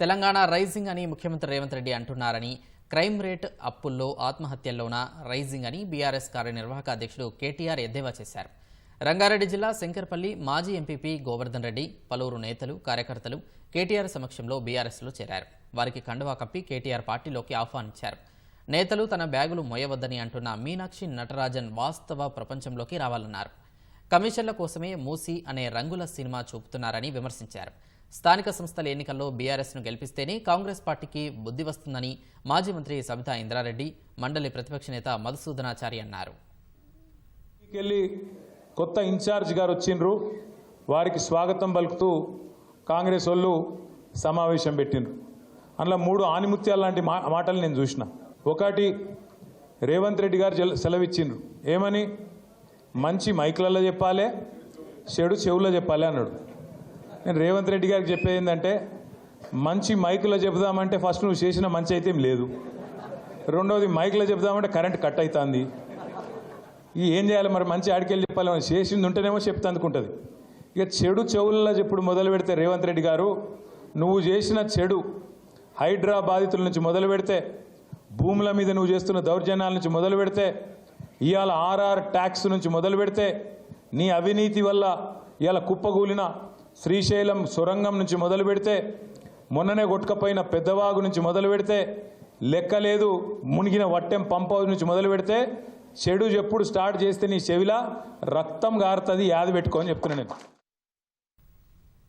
Telangana rising అని ముఖ్యమంత్రి రేవంత్ రెడ్డి అంటున్నారని క్రైమ్ రేట్ అప్పుల్లో ఆత్మహత్యల్లోన రైజింగ్ అని బీఆర్ఎస్ కార్యనిర్వాహక అధ్యక్షుడు కేటీఆర్ ఎద్దేవా చేశారు. రంగారెడ్డి జిల్లా శంకర్పల్లి మాజీ ఎంపీపీ గోవర్ధన్ రెడ్డి పలువురు నేతలు కార్యకర్తలు కేటీఆర్ సమక్షంలో బీఆర్ఎస్లో చేరారు. వారికి కండువా కప్పి కేటీఆర్ పార్టీలోకి ఆహ్వానించారు. నేతలు తన బ్యాగులు మోయవద్దని అంటున్న మీనాక్షి నటరాజన్ వాస్తవ ప్రపంచంలోకి రావాలన్నారు. కమిషన్ల కోసమే మూసి అనే రంగుల సినిమా చూపుతున్నారని విమర్శించారు. స్థానిక సంస్థల ఎన్నికల్లో బీఆర్ఎస్ను గెలిపిస్తేనే కాంగ్రెస్ పార్టీకి బుద్ధి వస్తుందని మాజీ మంత్రి సబితా ఇంద్రారెడ్డి మండలి ప్రతిపక్ష నేత మధుసూదనాచారి అన్నారు. కొత్త ఇన్ఛార్జ్ గారు వచ్చిండ్రు. వారికి స్వాగతం పలుకుతూ కాంగ్రెస్ వాళ్ళు సమావేశం పెట్టిండ్రు. అందులో మూడు ఆనిముత్యాలు లాంటి మా మాటలు నేను చూసిన. ఒకటి రేవంత్ రెడ్డి గారు సెలవిచ్చిండ్రు. ఏమని? మంచి మైకులలో చెప్పాలి చెడు చెవుల్లో చెప్పాలి అన్నాడు. నేను రేవంత్ రెడ్డి గారికి చెప్పేది ఏంటంటే మంచి మైకులో చెబుదామంటే ఫస్ట్ నువ్వు చేసిన మంచి అయితే లేదు. రెండవది మైకులో చెబుదామంటే కరెంట్ కట్ అవుతుంది ఈ ఏం చేయాలి మరి? మంచి ఆడికెళ్ళి చెప్పాలి. మరి చేసింది ఉంటేనేమో చెప్తా అందుకుంటుంది ఇక చెడు చెవులలో చెప్పుడు మొదలు పెడితే రేవంత్ రెడ్డి గారు నువ్వు చేసిన చెడు హైడ్రా బాధితుల నుంచి మొదలు పెడితే భూముల మీద నువ్వు చేస్తున్న దౌర్జన్యాల నుంచి మొదలు పెడితే ఇవాళ ఆర్ఆర్ ట్యాక్స్ నుంచి మొదలు పెడితే నీ అవినీతి వల్ల ఇవాళ కుప్పగూలిన శ్రీశైలం సొరంగం నుంచి మొదలు పెడితే మొన్ననే కొట్టుకపోయిన పెద్దవాగు నుంచి మొదలు పెడితే లెక్కలేదు మునిగిన వట్టెం పంప్ హౌస్ నుంచి మొదలు పెడితే చెడు ఎప్పుడు స్టార్ట్ చేస్తే నీ చెవిలా రక్తం గారుతుంది యాది పెట్టుకోని చెప్తున్నాను నేను.